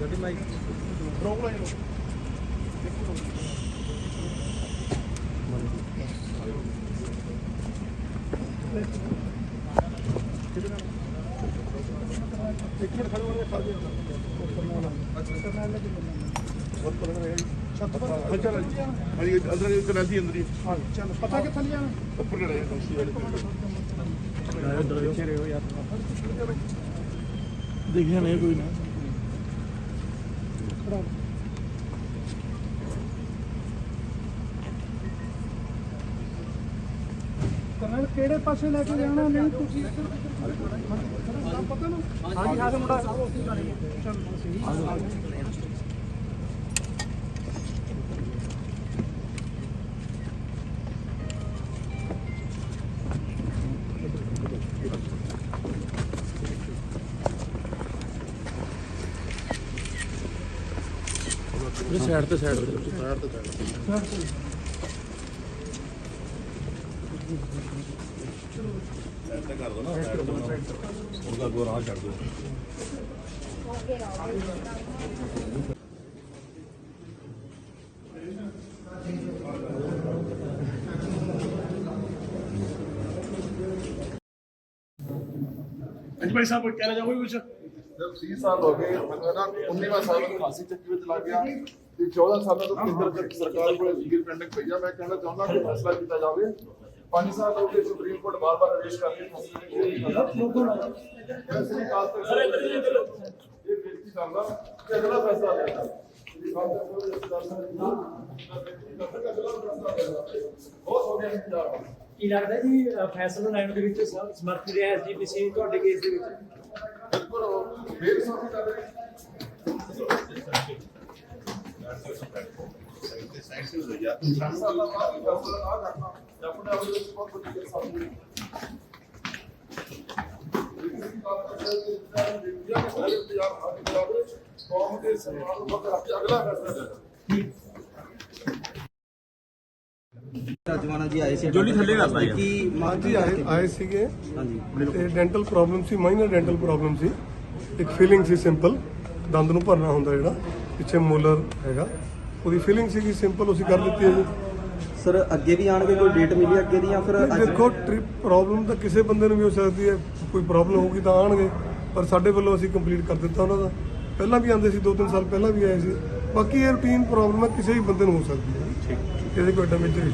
ਗੱਡੀ ਮਾਈਕ ਰੋਕ ਲੈ ਇੱਕ ਮਿੰਟ ਖੜੋ ਉਹਨੇ ਫੜ ਦਿਆ ਅੱਛਾ ਕਰਨਾ ਹੈ ਬਹੁਤ ਪਤਾ ਹੈ ਛੱਤ ਪਰ ਹਲਚਲ ਹੈ ਹਾਂਜੀ ਅੰਦਰ ਇੱਕ ਨਦੀ ਅੰਦਰ ਹੀ ਹਾਂ ਚੱਲ ਪਤਾ ਕਿੱਥੇ ਲਿਆ ਉੱਪਰ ਕਿਹੜਾ ਹੈ ਕੰਸੀ ਵਾਲੇ ਪਿੱਛੇ ਰਹੋ ਯਾਰ ਦੇਖਿਆ ਨਹੀਂ ਕੋਈ ਨਾ। ਕਰਨਲ ਕਿਹੜੇ ਪਾਸੇ ਲੈ ਕੇ ਜਾਣਾ? ਨਹੀਂ ਤੁਸੀਂ ਪਤਾ ਨਾ ਹਾਂਜੀ ਹਾਂ ਮੁੰਡਾ। ਸਾਈਡ ਤੇ ਸਾਈਡ ਤੇ ਸਾਈਡ ਤੇ ਉਹਦਾ ਗੋਰਾ ਛੱਡ ਦਿਓ ਹਾਂਜੀ ਭਾਈ ਸਾਹਿਬ ਕਹਿਣਾ ਚਾਹੋਗੇ ਕੁਝ ਜਦ 30 ਸਾਲ ਹੋ ਗਏ ਮੈਨੂੰ ਨਾ 19ਵਾਂ ਸਾਲ ਨੂੰ ਫਾਂਸੀ ਚੱਕੀ ਵਿੱਚ ਲੱਗ ਗਿਆ ਤੇ 14 ਸਾਲਾਂ ਤੋਂ ਕੇਂਦਰ ਤੱਕ ਸਰਕਾਰ ਕੋਲ ਲੀਗਲ ਪੈਂਡਿੰਗ ਪਈ ਆ ਮੈਂ ਕਹਿਣਾ ਚਾਹੁੰਦਾ ਕਿ ਫੈਸਲਾ ਕੀਤਾ ਜਾਵੇ 5 ਸਾਲ ਹੋ ਗਏ ਸੁਪਰੀਮ ਕੋਰਟ ਬਾਰ-ਬਾਰ ਆਦੇਸ਼ ਕਰਕੇ ਫੈਸਲਾ ਨਹੀਂ ਕੀਤਾ ਵੈਸੇ ਕਾਲ ਤੱਕ ਇਹ ਬੇਨਤੀ ਕਰਦਾ ਕਿ ਅਗਲਾ ਫੈਸਲਾ ਲੈਣਾ ਬਹੁਤ ਹੋ ਗਿਆ ਇੰਤਜ਼ਾਰ ਕੀ ਲੱਗਦਾ ਜੀ ਅ, ਫੈਸਲਾ ਲੈਣ ਦੇ ਵਿੱਚ ਸ- ਸਮਰਥ ਰਿਹਾ ਐਸਜੀਪੀਸੀ ਤੁਹਾਡੇ ਕੇਸ ਦੇ ਵਿੱਚ ਕੌਮ ਦੇ ਸਨਮਾਨ ਨੂੰ ਮੱਦੇ ਰੱਖ ਕੇ ਅਗਲਾ ਫੈਸਲਾ ਲੈਣਾ ਜਵਾਨਾ ਜੀ ਆਏ ਸੀ ਜੋਲੀ ਥੱਲੇ ਕਰਦਾ ਯਾਰ। ਕੀ ਹਾਂਜੀ ਆਏ ਆਏ ਸੀਗੇ। ਹਾਂਜੀ। ਤੇ ਡੈਂਟਲ ਪ੍ਰੋਬਲਮ ਸੀ ਮਾਈਨਰ ਡੈਂਟਲ ਪ੍ਰੋਬਲਮ ਸੀ। ਇੱਕ ਫੀਲਿੰਗ ਸੀ ਸਿੰਪਲ ਦੰਦ ਨੂੰ ਭਰਨਾ ਹੁੰਦਾ ਜਿਹੜਾ ਪਿੱਛੇ ਮੋਲਰ ਹੈਗਾ। ਉਹਦੀ ਫੀਲਿੰਗ ਸੀਗੀ ਸਿੰਪਲ ਅਸੀਂ ਕਰ ਦਿੱਤੀ ਹੈ ਜੀ। ਸਰ ਅੱਗੇ ਵੀ ਆਣਗੇ ਕੋਈ ਡੇਟ ਮਿਲੀ ਅੱਗੇ ਦੀ ਜਾਂ ਫਿਰ ਨਹੀਂ, ਅੱਜ? ਦੇਖੋ ਟ੍ਰਿਪ ਪ੍ਰੋਬਲਮ ਤਾਂ ਕਿਸੇ ਬੰਦੇ ਨੂੰ ਵੀ ਹੋ ਸਕਦੀ ਹੈ। ਕੋਈ ਪ੍ਰੋਬਲਮ ਹੋਊਗੀ ਤਾਂ ਆਣਗੇ ਪਰ ਸਾਡੇ ਵੱਲੋਂ ਅਸੀਂ ਕੰਪਲੀਟ ਕਰ ਦਿੱਤਾ ਉਹਨਾਂ ਦਾ। ਪਹਿਲਾਂ ਵੀ ਆਉਂਦੇ ਸੀ 2-3 ਸਾਲ ਪਹਿਲਾਂ ਵੀ ਆਏ ਸੀ। ਬਾਕੀ ਇਹ ਰੂਟੀਨ ਪ੍ਰੋਬਲਮ ਹੈ ਕਿਸੇ ਵੀ ਬੰਦੇ ਨੂੰ ਹੋ ਸਕਦੀ ਹੈ। ਠੀਕ। ਇਹਦੇ ਕੋਈ ਇਸ਼ੂ ਨਹੀਂ